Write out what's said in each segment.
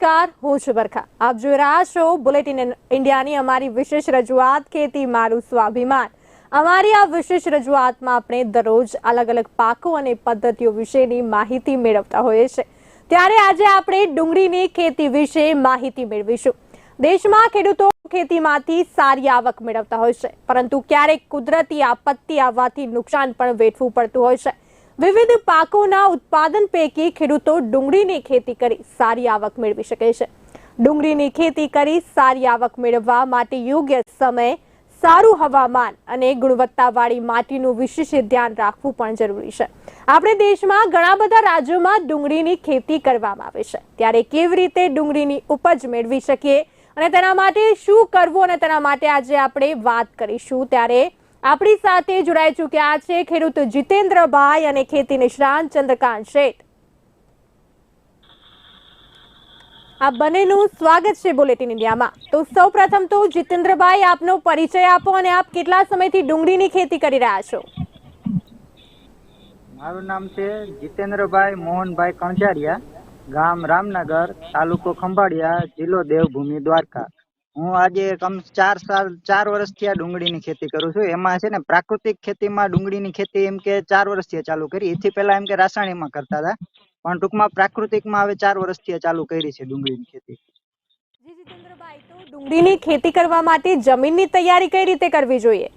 નમસ્કાર, હું છું બરખા. આપ જોઈ રહ્યા છો બુલેટિન ઇન્ડિયાની અમારી વિશેષ રજૂઆત ખેતી, મારું સ્વાભિમાન. અમારી આ વિશેષ રજૂઆતમાં આપણે દરરોજ અલગ અલગ પાકો અને પદ્ધતિઓ વિશેની માહિતી મેળવતા હોઈએ છીએ. ત્યારે આજે આપણે ડુંગળીની ખેતી વિશે માહિતી મેળવીશું. દેશમાં ખેડૂતો ખેતીમાંથી સારી આવક મેળવતા હોય છે, પરંતુ ક્યારેક કુદરતી આપત્તિ આવવાથી નુકસાન પણ વેઠવું પડતું હોય છે. વિવિધ પાકોના ઉત્પાદન પૈકી ખેડૂતો ડુંગળીની ખેતી કરી સારી આવક મેળવી શકે છે. ડુંગળીની ખેતી કરી સારી આવક મેળવવા માટે યોગ્ય સમય સારું હવામાન અને ગુણવત્તાવાળી માટીનું વિશેષ ધ્યાન રાખવું પણ જરૂરી છે. આપણે દેશમાં ઘણા બધા રાજ્યોમાં ડુંગળીની ખેતી કરવામાં આવે છે. ત્યારે કેવી રીતે ડુંગળીની ઉપજ મેળવી શકીએ અને તેના માટે શું કરવું અને તેના માટે આજે આપણે વાત કરીશું. ત્યારે આપણી સાથે જોડાઈ ચૂક્યા છે ખેડૂત જીતેન્દ્રભાઈ અને ખેતી નિષ્ણાંત ચંદ્રકાંત શેઠ. આ બંનેનું સ્વાગત છે બુલેટિન ઇન્ડિયામાં. તો સૌ પ્રથમ તો જીતેન્દ્રભાઈ, આપનો પરિચય આપો અને આપ કેટલા સમયથી ડુંગળીની ખેતી કરી રહ્યા છો? મારું નામ છે જીતેન્દ્રભાઈ મોહનભાઈ કણજારિયા ગામ રામનગર, તાલુકો ખંભાળિયા, જિલ્લો દેવભૂમિ, દ્વારકા. હું આજે કમ ચાર સાલ ચાર વર્ષથી આ ડુંગળીની ખેતી કરું છું. એમાં છે ને પ્રાકૃતિક ખેતીમાં ડુંગળીની ખેતી એમ કે ચાર વર્ષથી ચાલુ કરી. એથી પહેલા એમ કે રાસાયણિકમાં કરતા હતા. પણ ટૂંકમાં પ્રાકૃતિકમાં હવે ચાર વર્ષથી ચાલુ કરી છે ડુંગળીની ખેતી. જી જીતેન્દ્રભાઈ તો ડુંગળીની ખેતી કરવા માટે જમીનની તૈયારી કઈ રીતે કરવી જોઈએ?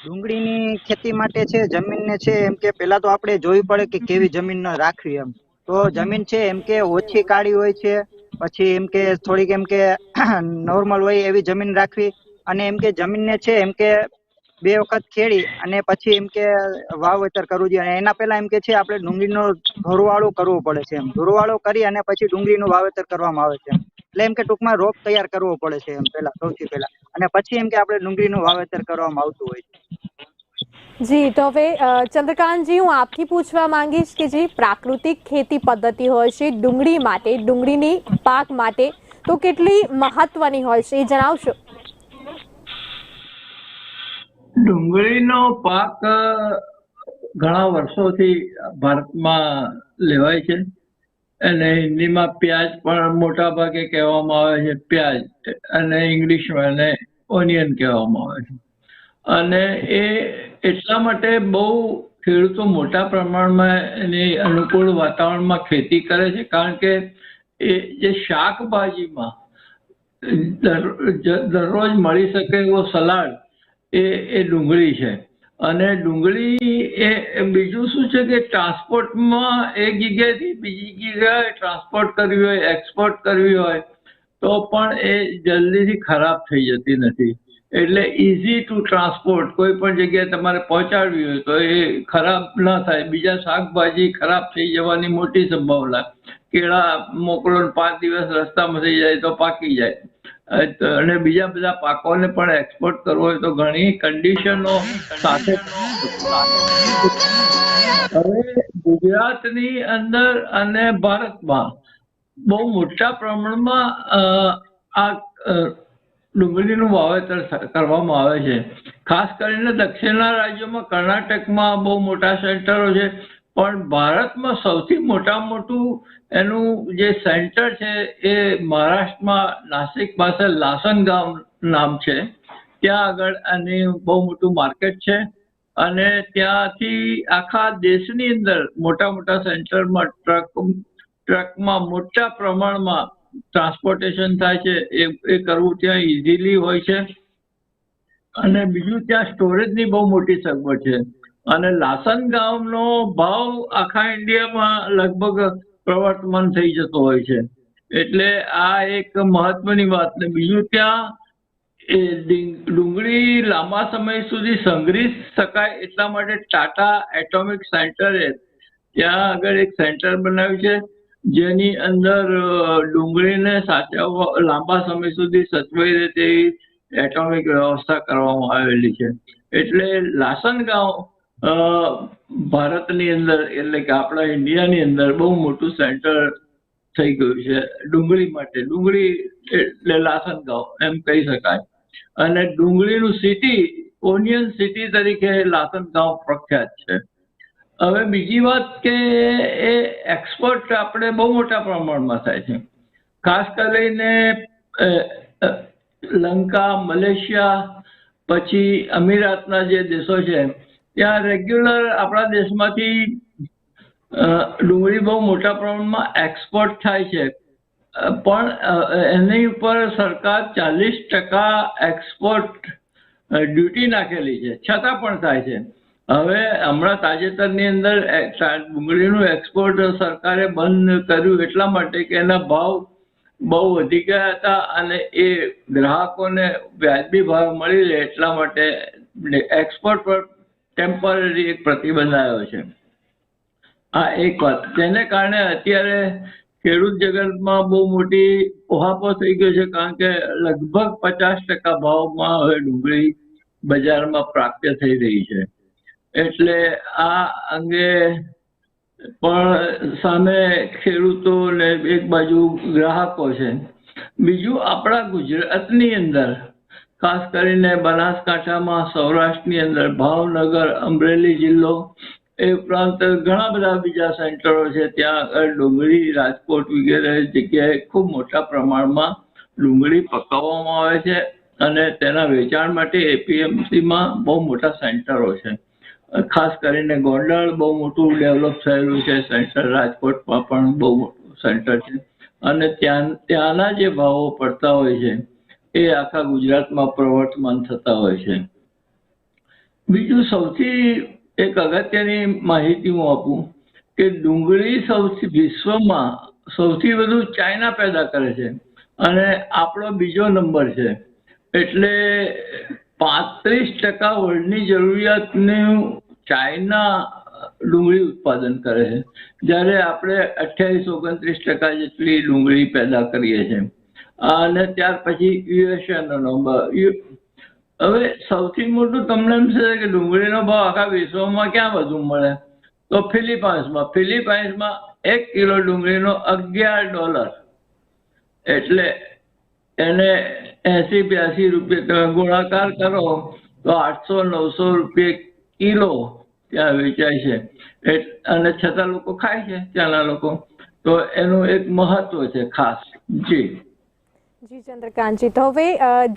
ડુંગળીની ખેતી માટે છે જમીનને છે એમ કે પેલા તો આપણે જોવી પડે કે કેવી જમીન રાખવી એમ. તો જમીન છે એમ કે ઓછી કાળી હોય છે પછી એમ કે થોડીક એમ કે નોર્મલ હોય એવી જમીન રાખવી અને એમ કે જમીનને છે એમ કે બે વખત ખેડી અને પછી એમ કે વાવેતર કરવું જોઈએ. અને એના પહેલા એમ કે છે આપણે ડુંગળીનો ધોરવાળું કરવું પડે છે એમ. ધોરવાળો કરી અને પછી ડુંગળીનું વાવેતર કરવામાં આવે છે એટલે એમ કે ટૂંકમાં રોપ તૈયાર કરવો પડે છે એમ પહેલા, સૌથી પહેલા. અને પછી એમ કે આપણે ડુંગળીનું વાવેતર કરવામાં આવતું હોય છે. જી, તો હવે ચંદ્રકાંતજી હું આપથી પૂછવા માંગીશ કે જે પ્રાકૃતિક ખેતી પદ્ધતિ હોય છે, ડુંગળી માટે, ડુંગળીની પાક માટે, તો કેટલી મહત્વની હોય છે એ જણાવશો? ડુંગળીનો પાક ઘણા વર્ષોથી ભારતમાં લેવાય છે. અને હિન્દીમાં પ્યાજ પણ મોટા ભાગે કહેવામાં આવે છે, પ્યાજ. અને ઇંગ્લિશમાં એને ઓનિયન કહેવામાં આવે છે. અને એ એટલા માટે બહુ ખેડૂતો મોટા પ્રમાણમાં એની અનુકૂળ વાતાવરણમાં ખેતી કરે છે. કારણ કે એ જે શાકભાજીમાં દરરોજ મળી શકે એવો સલાડ એ એ ડુંગળી છે. અને ડુંગળી એ બીજું શું છે કે ટ્રાન્સપોર્ટમાં એક જગ્યાએથી બીજી જગ્યાએ ટ્રાન્સપોર્ટ કરવી હોય, એક્સપોર્ટ કરવી હોય, તો પણ એ જલ્દીથી ખરાબ થઈ જતી નથી. એટલે ઇઝી ટુ ટ્રાન્સપોર્ટ કોઈ પણ જગ્યાએ તમારે પહોંચાડવી હોય તો એ ખરાબ ન થાય. બીજા શાકભાજી ખરાબ થઈ જવાની મોટી સંભાવના. કેળા મોકલો પાંચ દિવસ રસ્તામાં થઈ જાય તો પાકી જાય. અને બીજા બધા પાકોને પણ એક્સપોર્ટ કરવો હોય તો ઘણી કન્ડિશનો સાથે હવે ગુજરાતની અંદર અને ભારતમાં બહુ મોટા પ્રમાણમાં આ ડુંગળીનું વાવેતર કરવામાં આવે છે. ખાસ કરીને દક્ષિણના રાજ્યોમાં કર્ણાટકમાં બહુ મોટા સેન્ટરો છે, પણ ભારતમાં સૌથી મોટા મોટું એનું જે સેન્ટર છે એ મહારાષ્ટ્રમાં નાસિક પાસે લાસન ગામ નામ છે. ત્યાં આગળ આની બહુ મોટું માર્કેટ છે અને ત્યાંથી આખા દેશની અંદર મોટા મોટા સેન્ટરમાં ટ્રક, ટ્રકમાં મોટા પ્રમાણમાં ટ્રાન્સપોર્ટેશન થાય છે, એ એ કરવું ત્યાં ઇઝીલી હોય છે. અને બીજું ત્યાં સ્ટોરેજની બહુ મોટી સગવડ છે. અને લાસન ગામનો ભાવ આખા ઇન્ડિયામાં લગભગ પ્રવર્તમાન થઈ જતો હોય છે. એટલે આ એક મહત્વની વાત. ને બીજું ત્યાં એ ડુંગળી લાંબા સમય સુધી સંગ્રહી શકાય એટલા માટે ટાટા એટોમિક સેન્ટરે ત્યાં આગળ એક સેન્ટર બનાવ્યું છે. જેની અંદર ડુંગળીને સાચવવા લાંબા સમય સુધી સચવાઈ રહે તેવી એટોમિક વ્યવસ્થા કરવામાં આવેલી છે. એટલે લાસન ગાંવ અ, ભારતની અંદર એટલે કે આપણા ઇન્ડિયાની અંદર બહુ મોટું સેન્ટર થઈ ગયું છે ડુંગળી માટે. ડુંગળી એટલે લાસન ગાંવ એમ કહી શકાય. અને ડુંગળીનું સિટી ઓનિયન સિટી તરીકે લાસન ગાંવ પ્રખ્યાત છે. હવે બીજી વાત કે એ એક્સપોર્ટ આપણે બહુ મોટા પ્રમાણમાં થાય છે. ખાસ કરીને લંકા, મલેશિયા, પછી અમીરાતના જે દેશો છે, ત્યાં રેગ્યુલર આપણા દેશમાંથી ડુંગળી બહુ મોટા પ્રમાણમાં એક્સપોર્ટ થાય છે. પણ એની ઉપર સરકાર ચાલીસ ટકા એક્સપોર્ટ ડ્યુટી નાખેલી છે. છતાં પણ થાય છે. હવે હમણાં તાજેતરની અંદર ડુંગળીનું એક્સપોર્ટ સરકારે બંધ કર્યું એટલા માટે કે એના ભાવ બહુ વધી ગયા હતા અને એ ગ્રાહકોને વ્યાજબી ભાવ મળી રહે એટલા માટે એક્સપોર્ટ પર ટેમ્પરરી એક પ્રતિબંધ આવ્યો છે. આ એક વાત. તેને કારણે અત્યારે ખેડૂત જગતમાં બહુ મોટી ઓહાપો થઈ ગયો છે કારણ કે લગભગ પચાસ ટકા ભાવમાં હવે ડુંગળી બજારમાં પ્રાપ્ય થઈ રહી છે. એટલે આ અંગે પણ સામે ખેડૂતો ને એક બાજુ ગ્રાહકો છે. બીજું આપણા ગુજરાતની અંદર, ખાસ કરીને બનાસકાંઠામાં, સૌરાષ્ટ્રની અંદર, ભાવનગર, અમરેલી જિલ્લો, એ ઉપરાંત ઘણા બધા બીજા સેન્ટરો છે. ત્યાં આગળ ડુંગળી, રાજકોટ વગેરે જગ્યાએ ખૂબ મોટા પ્રમાણમાં ડુંગળી પકાવવામાં આવે છે અને તેના વેચાણ માટે એપીએમસીમાં બહુ મોટા સેન્ટરો છે. ખાસ કરીને ગોંડલ બહુ મોટું ડેવલપ થયેલું છે સેન્ટર રાજકોટમાં પણ બહુ મોટું સેન્ટર છે. અને ત્યાં, ત્યાંના જે ભાવો પડતા હોય છે, એ આખા ગુજરાતમાં પ્રવર્તમાન થતા હોય છે. બીજું સૌથી એક અગત્યની માહિતી હું આપું કે ડુંગળી સૌથી વિશ્વમાં સૌથી વધુ ચાઇના પેદા કરે છે. અને આપણો બીજો નંબર છે. એટલે પાંત્રીસ ટકા વર્લ્ડની જરૂરિયાતનું ચાઇના ડુંગળી ઉત્પાદન કરે છે. જ્યારે આપણે અઠ્યાવીસ, ઓગણત્રીસ ટકા જેટલી ડુંગળી પેદા કરીએ છીએ. અને ત્યાર પછી યુએસએનો નંબર. હવે સૌથી મોટું તમને એમ છે કે ડુંગળીનો ભાવ આખા વિશ્વમાં ક્યાં વધુ મળે? તો ફિલિપાઇન્સમાં. ફિલિપાઇન્સમાં એક કિલો ડુંગળીનો અગિયાર ડોલર. એટલે એને એસી બ્યાસી રૂપિયા ગુણાકાર કરો, તો આઠસો નવસો રૂપિયા કિલો ત્યાં વેચાય છે. અને છતાં લોકો ખાય છે, ત્યાંના લોકો. તો એનું એક મહત્વ છે ખાસ. જી. જી, ચંદ્રકાંતજી. તો હવે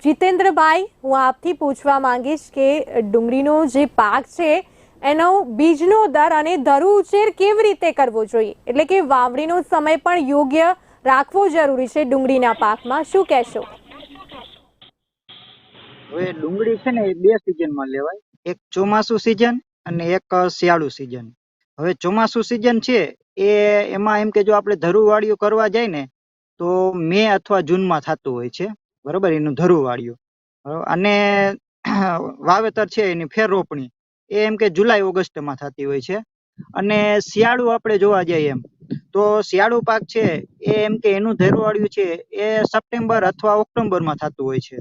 જીતેન્દ્રભાઈ, હું આપથી પૂછવા માંગીશ કે ડુંગળીનો જે પાક છે, એનો બીજનો દર અને ધરુ ઉછેર કેવી રીતે કરવો જોઈએ? એટલે કે વાવણીનો સમય પણ યોગ્ય રાખવો જરૂરી છે ડુંગળીના પાકમાં. શું કહેશો? હવે ડુંગળી છે ને એ બે સિઝનમાં લેવાય. એક ચોમાસું સિઝન અને એક શિયાળુ સિઝન. હવે ચોમાસું સિઝન છે એ એમાં એમ કે જો આપણે ધરુવાળીઓ કરવા જાય ને તો મે અથવા જૂનમાં થતું હોય છે. બરોબર? એનું બરોબર? અને વાવેતર છે એની ફેર રોપણી. એ એમ કે જુલાઈ ઓગસ્ટમાં થતી હોય છે. અને શિયાળુ આપણે જોવા જઈએ એમ. તો શિયાળુ પાક છે, એ એમ કે એનું ધેરવાળ્યું છે, એ સપ્ટેમ્બર અથવા ઓક્ટોબરમાં થતું હોય છે.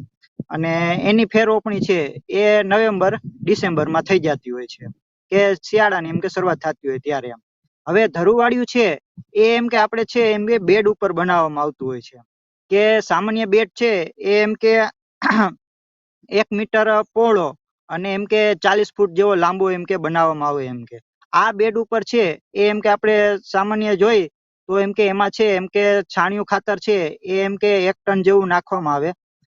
અને એની ફેર રોપણી છે, એ નવેમ્બર, ડિસેમ્બરમાં થઈ જતી હોય છે. કે શિયાળાની એમ કે શરૂઆત થતી હોય ત્યારે એમ. હવે ધરુવાળિયું છે, એ એમ કે આપણે છે, એમ કે બેડ ઉપર બનાવવામાં આવતું હોય છે. કે સામાન્ય બેડ છે, એ એમ કે એક મીટર પહોળો અને એમ કે ચાલીસ ફૂટ જેવો લાંબો એમ કે બનાવવામાં આવે એમ કે. આ બેડ ઉપર છે એ એમ કે આપણે સામાન્ય જોઈ તો એમ કે એમાં છે એમ કે છાણિયું ખાતર છે એ એમ કે એક ટન જેવું નાખવામાં આવે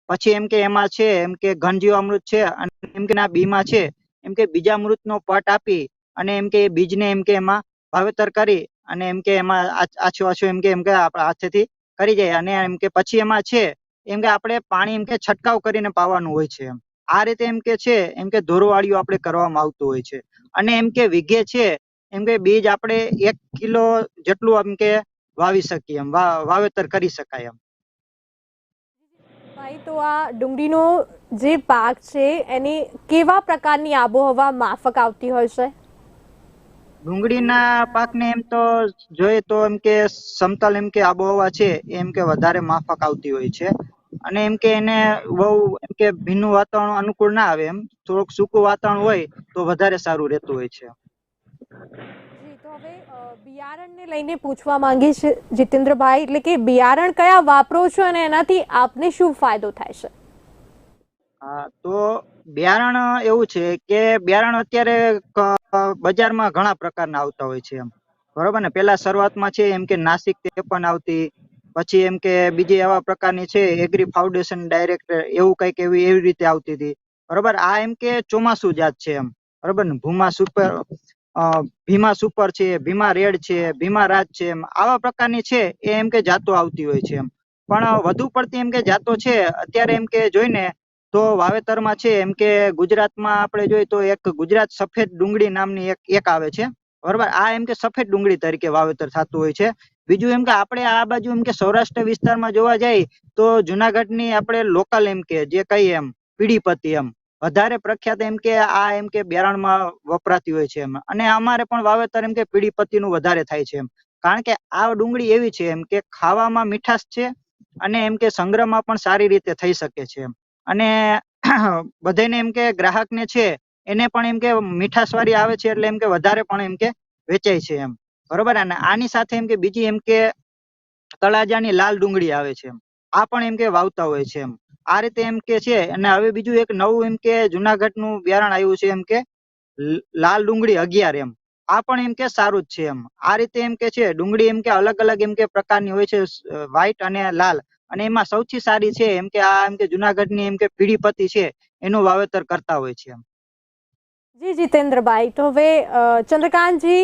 પછી એમ કે એમાં છે એમ કે ઘનજીવામૃત છે અને એમ કે ના બીમાં છે એમ કે બીજા મૃતનો પટ આપી અને એમ કે એ બીજને એમ કે એમાં વાવેતર કરી અને એમ કે એમાં આછું આછું એમ કે એમ કે આપણા હાથેથી કરી જાય અને એમ કે પછી એમાં છે એમ કે આપણે પાણી એમ કે છંટકાવ કરીને પાવાનું હોય છે એમ આ રીતે એમ કે છે એમ કે ધોરવાળીઓ આપણે કરવામાં આવતું હોય છે અને એમ કે વીઘે છે એમ કે બીજ આપણે એક કિલો જેટલું એમ કે વાવી શકીએ એમ વાવેતર કરી શકાય એમ. ભાઈ તો આ ડુંગળીનો જે પાક છે એની કેવા પ્રકારની આબોહવા માફક આવતી હોય છે? ડુંગળીના પાકને એમ તો જોઈએ તો એમ કે સમતલ એમ કે આબોહવા છે એમ કે વધારે માફક આવતી હોય છે. અને એમ કે એને બહુ એમ કે ભીનું વાતાવરણ અનુકૂળ ના આવે એમ. થોડુંક સૂકું વાતાવરણ હોય તો વધારે સારું રહેતું હોય છે. બિયારણ તો હવે બિયારણને લઈને પૂછવા માંગીશ જીતેન્દ્રભાઈ એટલે કે બિયારણ કયા વાપરો છો અને એનાથી આપને શું ફાયદો થાય છે? હા તો બિયારણ એવું છે કે બિયારણ અત્યારે બજારમાં ઘણા પ્રકારના આવતા હોય છે એમ. બરોબર ને? પેલા શરૂઆતમાં છે એમ કે નાસિક ત્રેપન આવતી પછી એમ કે બીજી એવા પ્રકારની છે એગ્રી ફાઉન્ડેશન ડાયરેક્ટર એવું કંઈક એવી એવી રીતે આવતી હતી. બરોબર? આ એમ કે ચોમાસુ જાત છે એમ. બરોબર ને? ભૂમા સુપર ભીમા સુપર છે, ભીમા રેડ છે, ભીમા રાજ છે એમ. આવા પ્રકારની છે એ એમ કે જાતો આવતી હોય છે એમ. પણ વધુ પડતી એમ કે જાતો છે, અત્યારે એમ કે જોઈને તો વાવેતરમાં છે એમ કે ગુજરાતમાં આપણે જોઈએ તો એક ગુજરાત સફેદ ડુંગળી નામની એક એક આવે છે. બરોબર? આ એમ કે સફેદ ડુંગળી તરીકે વાવેતર થતું હોય છે. બીજું એમ કે આપણે આ બાજુ એમ કે સૌરાષ્ટ્ર વિસ્તારમાં જોવા જઈએ તો જુનાગઢની આપણે લોકલ એમ કે જે કહીએ એમ પીડીપતિ એમ વધારે પ્રખ્યાત એમ કે આ એમ કે બિયારણમાં વપરાતી હોય છે એમ અને અમારે પણ વાવેતર એમ કે પીડીપતિનું વધારે થાય છે એમ કારણ કે આ ડુંગળી એવી છે એમ કે ખાવામાં મીઠાશ છે અને એમ કે સંગ્રહમાં પણ સારી રીતે થઈ શકે છે એમ અને બધાને એમ કે ગ્રાહકને છે એને પણ એમ કે મીઠાશ વાળી આવે છે એટલે એમ કે વધારે પણ એમ કે વેચાય છે એમ બરોબર અને આની સાથે એમ કે બીજી એમ કે તળાજાની લાલ ડુંગળી આવે છે આ પણ એમ કે વાવતા હોય છે એમ આ રીતે એમ કે છે અને હવે બીજું એક નવું એમ કે જુનાગઢનું બિયારણ આવ્યું છે એમ કે લાલ ડુંગળી અગિયાર એમ આ પણ એમ કે સારું જ છે એમ આ રીતે એમ કે છે ડુંગળી એમ કે અલગ અલગ એમ કે પ્રકારની હોય છે વ્હાઈટ અને લાલ અને એમાં સૌથી સારી છે એમ કે આ એમ કે જુનાગઢની એમ કે પીડીપતિ છે એનું વાવેતર કરતા હોય છે એમ જી જીતેન્દ્રભાઈ તો હવે ચંદ્રકાંતજી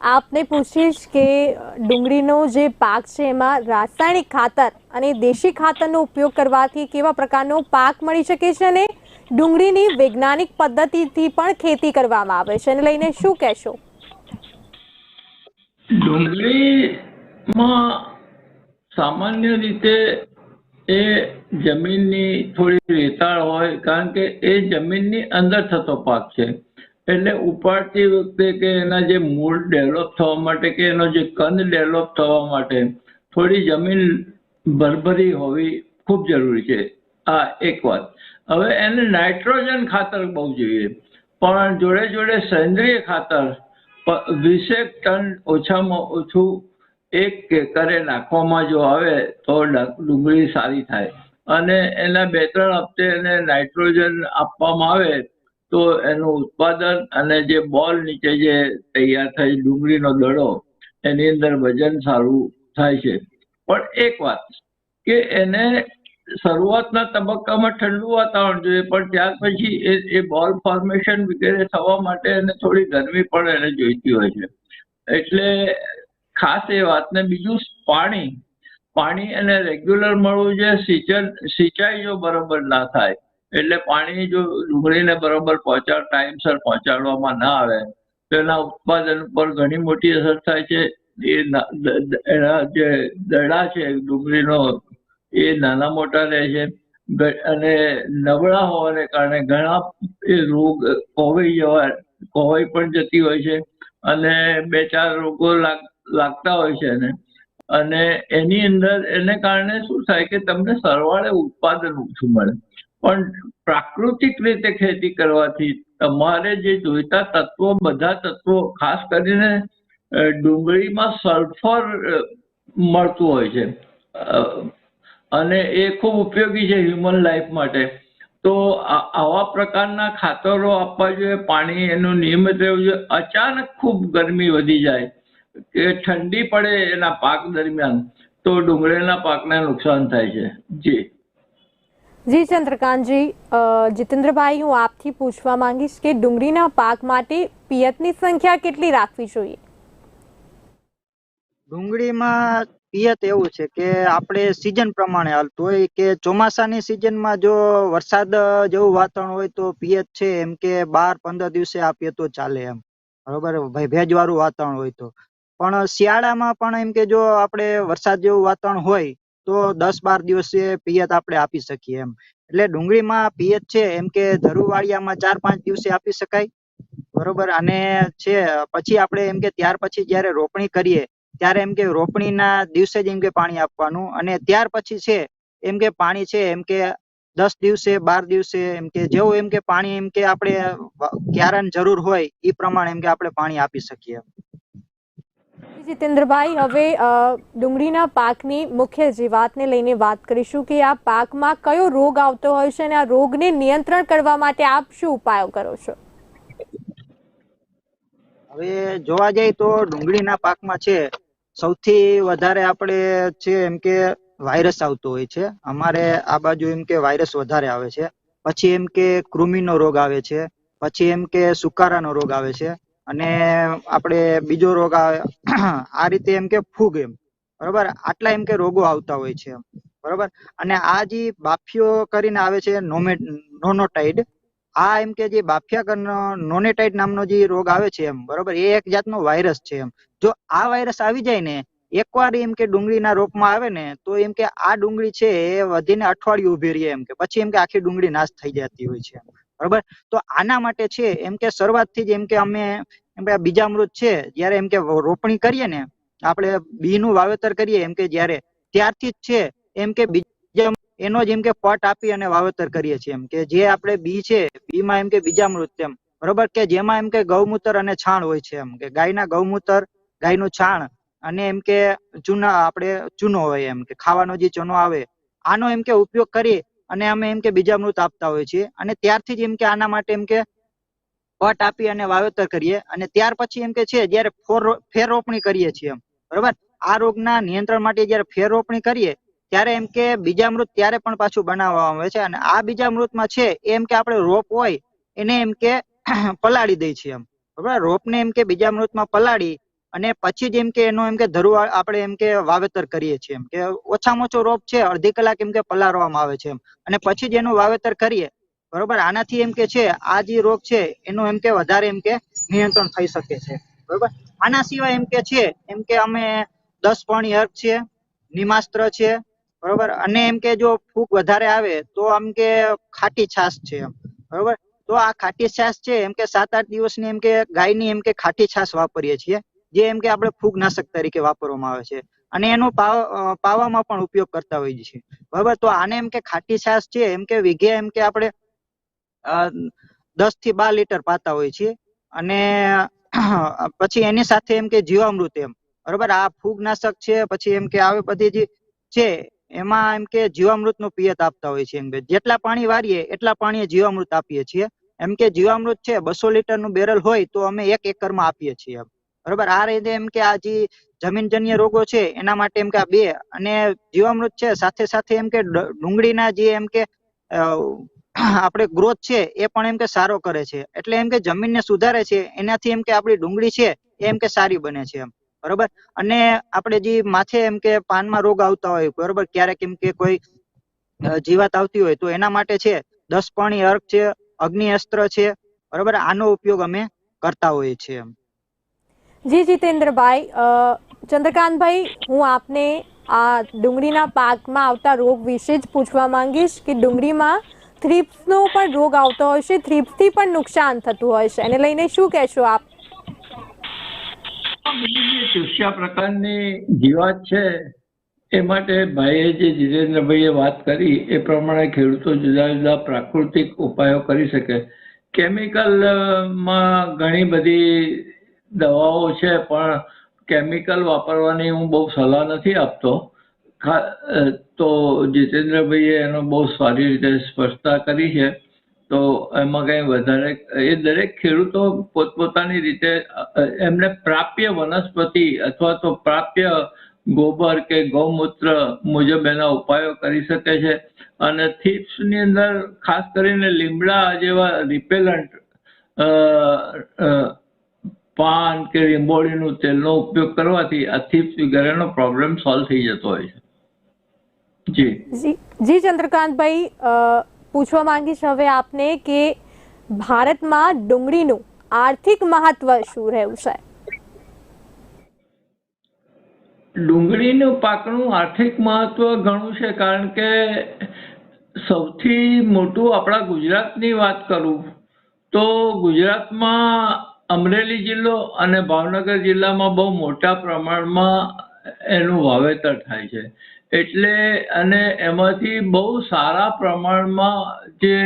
આપને પૂછીશ કે ડુંગળીનો જે પાક છે એમાં રાસાયણિક ખાતર અને દેશી ખાતરનો ઉપયોગ કરવાથી કેવા પ્રકારનો પાક મળી શકે છે અને ડુંગળીની વૈજ્ઞાનિક પદ્ધતિથી પણ ખેતી કરવામાં આવે છે? એને લઈને શું કહેશો? ડુંગળીમાં સામાન્ય રીતે એ જમીનની થોડી રેતાળ હોય, કારણ કે એ જમીનની અંદર થતો પાક છે. એટલે ઉપાડતી વખતે કે એના જે મૂળ ડેવલપ થવા માટે કે એનો જે કંદ ડેવલપ થવા માટે થોડી જમીન ભરભરી હોવી ખૂબ જરૂરી છે. આ એક વાત. હવે એને નાઇટ્રોજન ખાતર બહુ જોઈએ. પણ જોડે જોડે સેન્દ્રિય ખાતર વીસેક ટન ઓછામાં ઓછું એક એકરે નાખવામાં જો આવે તો ડુંગળી સારી થાય. અને એના બે ત્રણ હપ્તે એને નાઇટ્રોજન આપવામાં આવે તો એનું ઉત્પાદન અને જે બોલ નીચે જે તૈયાર થઈ ડુંગળીનો દડો, એની અંદર વજન સારું થાય છે. પણ એક વાત, કે એને શરૂઆતના તબક્કામાં ઠંડુ વાતાવરણ જોઈએ, પણ ત્યાર પછી એ એ બોલ ફોર્મેશન વગેરે થવા માટે એને થોડી ગરમી પણ એને જોઈતી હોય છે. એટલે ખાસ એ વાતને બીજું પાણી પાણી એને રેગ્યુલર મળવું જોઈએ સિંચાઈ જો બરોબર ના થાય એટલે પાણી જો ડુંગળીને બરોબર પહોંચાડ, ટાઈમસર પહોંચાડવામાં ના આવે, તો એના ઉત્પાદન પર ઘણી મોટી અસર થાય છે. એના જે દડા છે, ડુંગળીનો, એ નાના મોટા રહે છે. અને નબળા હોવાને કારણે ઘણા એ રોગ કોવાઈ જવા કોવાઈ પણ જતી હોય છે અને બે ચાર રોગો લાગતા હોય છે એને. અને એની અંદર એને કારણે શું થાય કે તમને સરવાળે ઉત્પાદન ઓછું મળે. પણ પ્રાકૃતિક રીતે ખેતી કરવાથી તમારે જે જોઈતા તત્વો, બધા તત્વો, ખાસ કરીને ડુંગળીમાં સલ્ફર મળતું હોય છે. અને એ ખૂબ ઉપયોગી છે હ્યુમન લાઈફ માટે. તો આવા પ્રકારના ખાતરો આપવા જોઈએ, પાણી એનું નિયમિત રહેવું જોઈએ. અચાનક ખૂબ ગરમી વધી જાય કે ઠંડી પડે એના પાક દરમિયાન, તો ડુંગળીના પાકને નુકસાન થાય છે. જી. જી, ચંદ્રકાંતજી જીતેન્દ્રભાઈ, હું આપથી પૂછવા માંગીશ કે ડુંગળીના પાક માટે પિયતની સંખ્યા કેટલી રાખવી જોઈએ? ડુંગળીમાં પિયત એવું છે કે આપણે સિઝન પ્રમાણે હાલતું હોય કે ચોમાસાની સિઝનમાં જો વરસાદ જેવું વાતાવરણ હોય તો પિયત છે, એમ કે બાર પંદર દિવસે આપીએ તો ચાલે એમ. બરોબર? ભેજવાળું વાતાવરણ હોય તો. પણ શિયાળામાં પણ એમ કે જો આપણે વરસાદ જેવું વાતાવરણ હોય તો દસ બાર દિવસે પિયત આપણે આપી શકીએ એમ એટલે ડુંગળીમાં પિયત છે એમ કે ધરુવાળિયામાં ચાર પાંચ દિવસે આપી શકાય બરોબર અને છે પછી આપણે એમ કે ત્યાર પછી જયારે રોપણી કરીએ ત્યારે એમ કે રોપણીના દિવસે જ એમ કે પાણી આપવાનું અને ત્યાર પછી છે એમ કે પાણી છે એમ કે દસ દિવસે બાર દિવસે એમ કે જેવું એમ કે પાણી એમ કે આપણે ક્યારે જરૂર હોય એ પ્રમાણે એમ કે આપણે પાણી આપી શકીએ જીતેન્દ્રભાઈ, હવે ડુંગળીના પાકની મુખ્ય જીવાતને લઈને વાત કરીશું કે આ પાકમાં કયો રોગ આવતો હોય છે અને આ રોગને નિયંત્રણ કરવા માટે આપ શું ઉપાયો કરો છો? હવે જોવા જઈએ તો ડુંગળીના પાકમાં છે, સૌથી વધારે આપણે છે એમ કે વાયરસ આવતો હોય છે. અમારે આ બાજુ એમ કે વાયરસ વધારે આવે છે. પછી એમ કે કૃમિનો રોગ આવે છે. પછી એમ કે સુકારાનો રોગ આવે છે. અને આપણે બીજો રોગ આવે, આ રીતે એમ કે ફૂગ એમ. બરોબર? આટલા એમ કે રોગો આવતા હોય છે બરોબર? અને આ જે બાફીઓ કરીને આવે છે નોમેટ નોનોટાઇડ, આ એમ કે જે બાફિયા નોનેટાઇડ નામનો જે રોગ આવે છે એમ, બરોબર? એ એક જાતનો વાયરસ છે એમ. જો આ વાયરસ આવી જાય ને, એકવાર એમ કે ડુંગળીના રોપમાં આવે ને, તો એમ કે આ ડુંગળી છે એ વધીને અઠવાડિયું ઊભી રહે એમ કે, પછી એમ કે આખી ડુંગળી નાશ થઈ જતી હોય છે બરોબર તો આના માટે છે એમ કે શરૂઆતથી જ એમ કે અમે એમ કે બીજા અમૃત છે જ્યારે એમ કે રોપણી કરીએ ને આપણે બીનું વાવેતર કરીએ એમ કે જ્યારે ત્યારથી જ છે એમ કે બીજા એનો જ એમ કે પટ આપી અને વાવેતર કરીએ છીએ એમ કે જે આપણે બી છે બીમાં એમ કે બીજા મૃત એમ બરોબર કે જેમાં એમ કે ગૌમૂત્ર અને છાણ હોય છે એમ કે ગાયના ગૌમૂત્ર ગાયનું છાણ અને એમ કે ચૂના આપણે ચૂનો હોય એમ કે ખાવાનો જે ચૂનો આવે આનો એમ કે ઉપયોગ કરી અને અમે એમ કે બીજામૃત આપતા હોય છીએ. અને ત્યારથી જ એમ કે આના માટે એમ કે વટ આપી અને વાવેતર કરીએ. અને ત્યાર પછી એમ કે છે, જ્યારે ફોર ફેર રોપણી કરીએ છીએ એમ. બરોબર? આ રોગના નિયંત્રણ માટે જ્યારે ફેર રોપણી કરીએ, ત્યારે એમ કે બીજા મૃત ત્યારે પણ પાછું બનાવવામાં આવે છે. અને આ બીજા મૃતમાં છે એમ કે આપણે રોપ હોય, એને એમ કે પલાળી દઈએ છીએ એમ. બરોબર? રોપને એમ કે બીજા મૃતમાં પલાળી અને પછી જ એમ કે એનો એમ કે ધરુવા આપણે એમ કે વાવેતર કરીએ છીએ એમ કે ઓછામાં ઓછો રોપ છે અડધી કલાક એમ કે પલાળવામાં આવે છે એમ અને પછી જ એનું વાવેતર કરીએ બરોબર આનાથી એમ કે છે આ જે રોગ છે એનું એમ કે વધારે એમ કે નિયંત્રણ થઈ શકે છે બરોબર આના સિવાય એમ કે છે એમ કે અમે દસ પાણી અર્ક છે નિમાસ્ત્ર છે બરોબર અને એમ કે જો ફૂગ વધારે આવે તો આમ કે ખાટી છાસ છે એમ બરોબર તો આ ખાટી છાસ છે એમ કે સાત આઠ દિવસની એમ કે ગાયની એમ કે ખાટી છાસ વાપરીએ છીએ જે એમ કે આપણે ફૂગનાશક તરીકે વાપરવામાં આવે છે. અને એનો પાવ પાવામાં પણ ઉપયોગ કરતા હોઈએ છીએ. બરાબર? તો આને એમ કે ખાટી છાશ છે, એમ કે વીઘે એમ કે આપણે દસથી બાર લીટર પાતા હોય છે અને પછી એની સાથે એમ કે જીવામૃત એમ. બરોબર? આ ફૂગનાશક છે, પછી એમ કે આવે બધી જે છે, એમાં એમ કે જીવામૃતનું પિયત આપતા હોય છે એમ કે. જેટલા પાણી વારીએ એટલા પાણીએ જીવામૃત આપીએ છીએ. એમ કે જીવામૃત છે, બસો લીટરનું બેરલ હોય તો અમે એક એકરમાં આપીએ છીએ એમ. બરોબર? આ રીતે એમ કે આ જે જમીનજન્ય રોગો છે, એના માટે એમ કે આ બે અને જીવામૃત છે, સાથે સાથે એમ કે ડુંગળીના જે એમ કે આપણે ગ્રોથ છે, એ પણ એમ કે સારો કરે છે. એટલે એમ કે જમીનને સુધારે છે, એનાથી એમ કે આપણી ડુંગળી છે એમ કે સારી બને છે એમ. બરોબર? અને આપણે જે માથે એમ કે પાનમાં રોગ આવતા હોય, બરોબર? ક્યારેક એમ કે કોઈ જીવાત આવતી હોય, તો એના માટે છે, દસ પાણી અર્ક છે, અગ્નિ અસ્ત્ર છે, બરોબર? આનો ઉપયોગ અમે કરતા હોઈએ છીએ એમ. જી જીતેન્દ્રભાઈ ચંદ્રકાંતભાઈ, હું આપને આ ડુંગળીના પાકમાં આવતા રોગ વિશે જ પૂછવા માંગીશ કે ડુંગળીમાં થ્રીપ્સનો પણ રોગ આવતો હોય છે, થ્રીપ્સથી પણ નુકસાન થતું હોય છે. એને લઈને શું કહેશો આપ? ચૂસ્યા પ્રકારની જીવાત છે, એ માટે ભાઈએ જે જીતેન્દ્રભાઈએ વાત કરી, એ પ્રમાણે ખેડૂતો જુદા જુદા પ્રાકૃતિક ઉપાયો કરી શકે. કેમિકલમાં ઘણી બધી દવાઓ છે, પણ કેમિકલ વાપરવાની હું બહુ સલાહ નથી આપતો. તો જીતેન્દ્રભાઈએ એનો બહુ સારી રીતે સ્પષ્ટતા કરી છે. તો એમાં કંઈ વધારે, એ દરેક ખેડૂતો પોતપોતાની રીતે એમને પ્રાપ્ય વનસ્પતિ અથવા તો પ્રાપ્ય ગોબર કે ગૌમૂત્ર મુજબ એના ઉપાયો કરી શકે છે. અને થીપ્સની અંદર ખાસ કરીને લીમડા જેવા રિપેલન્ટ પાન કે લીંબોળીનું તેલનો ઉપયોગ કરવાથી આ થીપ્સ વગેરેનો પ્રોબ્લેમ સોલ્વ થઈ જતો હોય છે. જી. જી જી ચંદ્રકાંતભાઈ પૂછવા માંગીશ હવે આપને કે ભારતમાં ડુંગળીનું આર્થિક મહત્વ શું રહ્યું છે ડુંગળીનું પાકનું આર્થિક મહત્વ ઘણું છે કારણ કે સૌથી મોટું આપણા ગુજરાતની વાત કરું તો ગુજરાતમાં અમરેલી જિલ્લો અને ભાવનગર જિલ્લામાં બહુ મોટા પ્રમાણમાં એનું વાવેતર થાય છે. એટલે અને એમાંથી બહુ સારા પ્રમાણમાં જે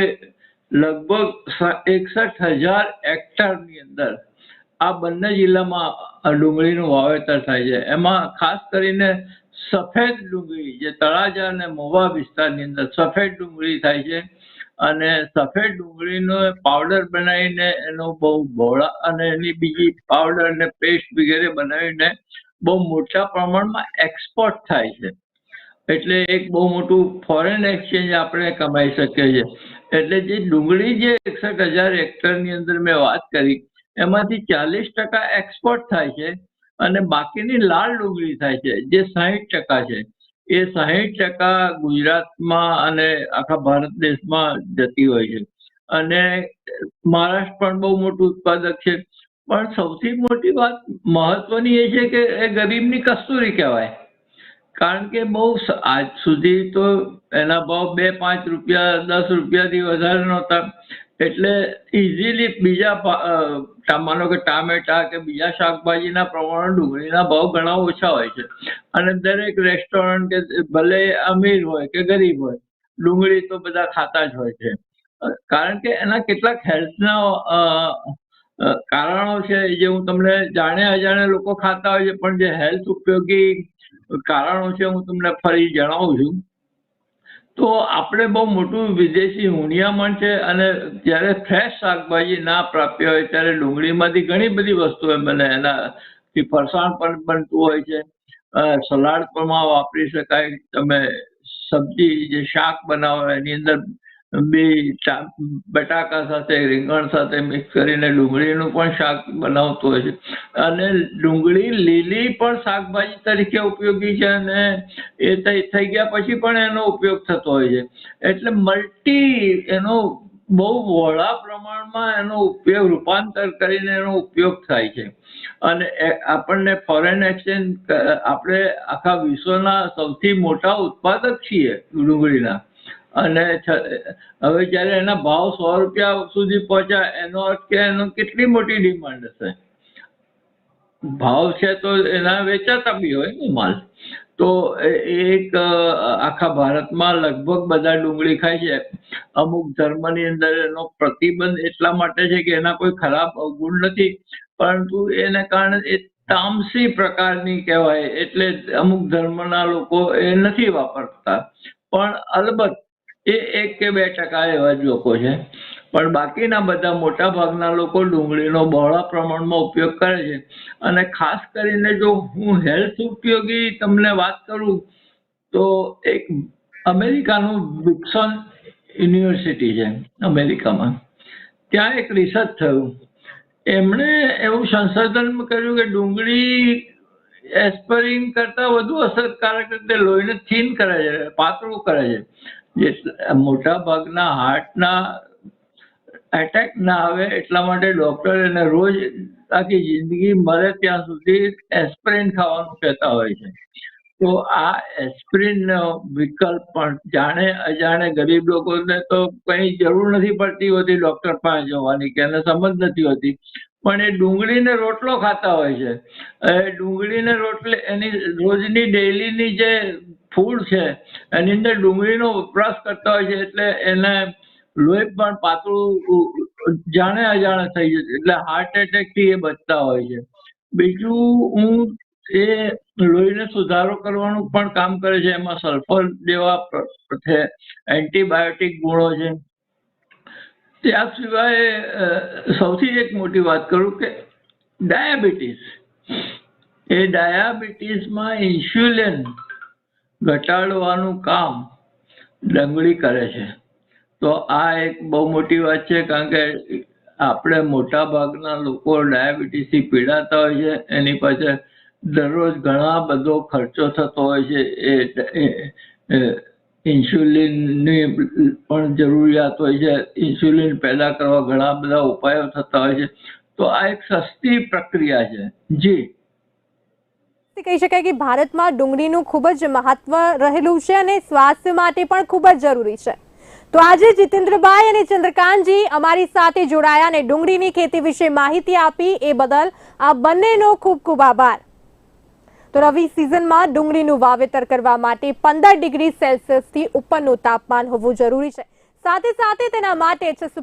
લગભગ એકસઠ હજાર હેક્ટરની અંદર આ બંને જિલ્લામાં ડુંગળીનું વાવેતર થાય છે. એમાં ખાસ કરીને સફેદ ડુંગળી જે તળાજા અને મોવા વિસ્તારની અંદર સફેદ ડુંગળી થાય છે. અને સફેદ ડુંગળીનો પાવડર બનાવીને એનો બહુ ભોળા અને એની બીજી પાવડર અને પેસ્ટ વગેરે બનાવીને બહુ મોટા પ્રમાણમાં એક્સપોર્ટ થાય છે. એટલે એક બહુ મોટું ફોરેન એક્સચેન્જ આપણે કમાઈ શકીએ છીએ. એટલે જે ડુંગળી જે એકસઠ હજાર હેક્ટરની અંદર મેં વાત કરી, એમાંથી ચાલીસ ટકા એક્સપોર્ટ થાય છે અને બાકીની લાલ ડુંગળી થાય છે, જે સાહીઠ ટકા છે. એ સાહીઠ ટકા ગુજરાતમાં અને આખા ભારત દેશમાં જતી હોય છે. અને મહારાષ્ટ્ર પણ બહુ મોટું ઉત્પાદક છે. પણ સૌથી મોટી વાત મહત્વની એ છે કે એ ગરીબની કસ્તુરી કહેવાય. કારણ કે બહુ આજ સુધી તો એના ભાવ બે પાંચ રૂપિયા, દસ રૂપિયાથી વધારે નહોતા. એટલે ઇઝીલી બીજા માનો કે ટામેટા કે બીજા શાકભાજીના પ્રમાણે ડુંગળીના ભાવ ઘણા ઓછા હોય છે. અને દરેક રેસ્ટોરન્ટ કે ભલે અમીર હોય કે ગરીબ હોય, ડુંગળી તો બધા ખાતા જ હોય છે. કારણ કે એના કેટલાક હેલ્થના કારણો છે જે હું તમને જાણે અજાણે લોકો ખાતા હોય છે, પણ જે હેલ્થ ઉપયોગી કારણો છે હું તમને ફરી જણાવું છું. તો આપણે બહુ મોટું વિદેશી હુંડિયામણ છે અને જ્યારે ફ્રેશ શાકભાજી ના પ્રાપ્ય હોય ત્યારે ડુંગળીમાંથી ઘણી બધી વસ્તુઓ બને. એનાથી ફરસાણ પણ બનતું હોય છે. સલાડ પણ વાપરી શકાય. તમે સબ્જી જે શાક બનાવો એની અંદર બે બટાકા સાથે, રીંગણ સાથે મિક્સ કરીને ડુંગળીનું પણ શાક બનાવતું હોય છે. અને ડુંગળી લીલી પણ શાકભાજી તરીકે ઉપયોગી છે અને એ થઈ ગયા પછી પણ એનો ઉપયોગ થતો હોય છે. એટલે મલ્ટી એનો બહુ વહોળા પ્રમાણમાં એનો ઉપયોગ, રૂપાંતર કરીને એનો ઉપયોગ થાય છે. અને આપણને ફોરેન એક્સચેન્જ આપણે આખા વિશ્વના સૌથી મોટા ઉત્પાદક છીએ ડુંગળીના. અને હવે જ્યારે એના ભાવ સો રૂપિયા સુધી પહોંચ્યા, એનો અર્થ કે એનો કેટલી મોટી ડિમાન્ડ હશે? ભાવ છે તો એના વેચાતા બી હોય ને માલ. તો એક આખા ભારતમાં લગભગ બધા ડુંગળી ખાય છે. અમુક ધર્મની અંદર એનો પ્રતિબંધ એટલા માટે છે કે એના કોઈ ખરાબ અવગુણ નથી, પરંતુ એને કારણે એ તામસી પ્રકારની કહેવાય. એટલે અમુક ધર્મના લોકો એ નથી વાપરતા. પણ અલબત્ત એ એક કે બે ટકા એવા જ લોકો છે. પણ બાકીના બધા મોટા ભાગના લોકો ડુંગળીનો બહોળા પ્રમાણમાં ઉપયોગ કરે છે. અને ખાસ કરીને જો હું હેલ્થ ઉપયોગી તમને વાત કરું, તો એક અમેરિકાનું વિક્સન યુનિવર્સિટી છે, અમેરિકામાં. ત્યાં એક રિસર્ચ થયું. એમણે એવું સંશોધન કર્યું કે ડુંગળી એસ્પરિન કરતા વધુ અસરકારક રીતે લોહીને થીન કરે છે, પાતળું કરે છે. જે મોટા ભાગના હાર્ટના એટેક ના આવે એટલા માટે ડોક્ટર એને રોજ આખી જિંદગી મરે ત્યાં સુધી એસ્પ્રિન ખાવાનું કહેતા હોય છે. તો આ એસ્પ્રિનનો વિકલ્પ પણ જાણે અજાણે ગરીબ લોકોને તો કંઈ જરૂર નથી પડતી હોતી ડોક્ટર પાસે જવાની કે એને સમજ નથી હોતી. પણ એ ડુંગળીને રોટલો ખાતા હોય છે. એ ડુંગળીને રોટલે એની રોજની ડેઈલીની જે ફૂડ છે. એની અંદર ડુંગળીનો વપરાશ કરતા હોય છે એટલે એને લોહી પણ પાતળું જાણે અજાણે થઈ જશે. એટલે હાર્ટ એટેકથી એ બચતા હોય છે. બીજું હું એ લોહીને સુધારો કરવાનું પણ કામ કરે છે. એમાં સલ્ફર પ્ર- છે એન્ટીબાયોટિક ગુણો છે. ત્યાં સિવાય સૌથી એક મોટી વાત કરું કે ડાયાબિટીસ. એ ડાયાબિટીસમાં ઇન્સ્યુલિન ઘટાડવાનું કામ ડંગળી કરે છે. તો આ એક બહુ મોટી વાત છે, કારણ કે આપણે મોટા ભાગના લોકો ડાયાબિટીસથી પીડાતા હોય છે, એની પાછળ દરરોજ ઘણા બધો ખર્ચો થતો હોય છે એ ઇન્સ્યુલિનની પણ જરૂરિયાત હોય છે, ઇન્સ્યુલિન પેદા કરવા ઘણા બધા ઉપાયો થતા હોય છે. તો આ એક સસ્તી પ્રક્રિયા છે. જી. કહી શકાય કે ભારતમાં ડુંગળીનું ખૂબ જ મહત્વ રહેલું છે અને સ્વાસ્થ્ય માટે પણ ખૂબ જ જરૂરી છે. તો આજે જીતેન્દ્રભાઈ અને ચંદ્રકાંતજી અમારી સાથે જોડાયા અને ડુંગળીની ખેતી વિશે માહિતી આપી એ બદલ આ બંનેનો ખૂબ ખૂબ આભાર. તો રવિ સિઝનમાં ડુંગળીનું વાવેતર કરવા માટે પંદર ડિગ્રી સેલ્સિયસથી ઉપરનું તાપમાન હોવું જરૂરી છે. સાથે સાથે તેના માટે છસો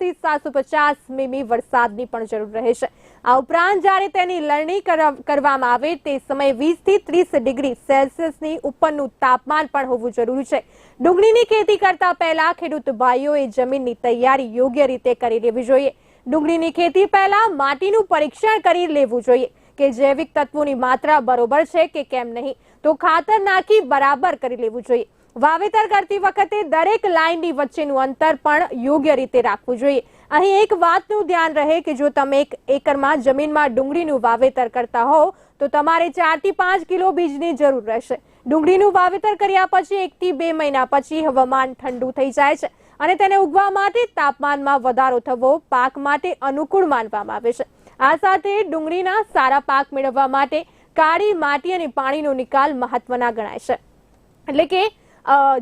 થી સાતસો પચાસ મીમી વરસાદની પણ જરૂર રહેશે આ ઉપરાંત જ્યારે તેની લણણી કરવામાં આવે તે સમયે વીસથી ત્રીસ ડિગ્રી સેલ્સિયસની ઉપરનું તાપમાન પણ હોવું જરૂરી છે. ડુંગળીની ખેતી કરતા પહેલા ખેડૂત ભાઈઓએ જમીનની તૈયારી યોગ્ય રીતે કરી લેવી જોઈએ. ડુંગળીની ખેતી પહેલા માટીનું પરીક્ષણ કરી લેવું જોઈએ, કે જૈવિક તત્વોની માત્રા બરોબર છે કે કેમ નહીં. તો ખાતર નાખી બરાબર કરી લેવું જોઈએ. વાવેતર કરતી વખતે દરેક લાઇનની વચ્ચેનું અંતર પણ યોગ્ય રીતે રાખવું જોઈએ. અહીં એક વાતનું ધ્યાન રહે કે જો તમે એક એકરમાં જમીનમાં ડુંગળીનું વાવેતર કરતા હોવ, તો તમારે ચારથી પાંચ કિલો બીજની જરૂર રહેશે. ડુંગળીનું વાવેતર કર્યા પછી એકથી બે મહિના પછી હવામાન ઠંડુ થઈ જાય છે અને તેને ઉગવા માટે તાપમાનમાં વધારો થવો પાક માટે અનુકૂળ માનવામાં આવે છે. આ સાથે ડુંગળીના સારા પાક મેળવવા માટે કાળી માટી અને પાણીનો નિકાલ મહત્વના ગણાય છે. એટલે કે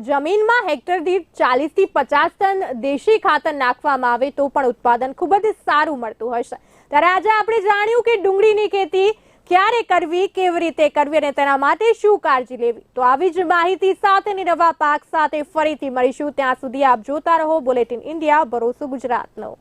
જમીનમાં હેક્ટર દીઠ ચાલીસથી પચાસ ટન દેશી ખાતર નાખવામાં આવે તો પણ ઉત્પાદન ખૂબ જ સારું મળતું હશે ત્યારે આજે આપણે જાણ્યું કે ડુંગળીની ખેતી ક્યારે કરવી, કેવી રીતે કરવી અને તેના માટે શું કાળજી લેવી? તો આવી જ માહિતી સાથે અને નવા પાક સાથે ફરીથી મળીશું. ત્યાં સુધી આપ જોતા રહો બુલેટિન ઇન્ડિયા ભરોસો ગુજરાતનો.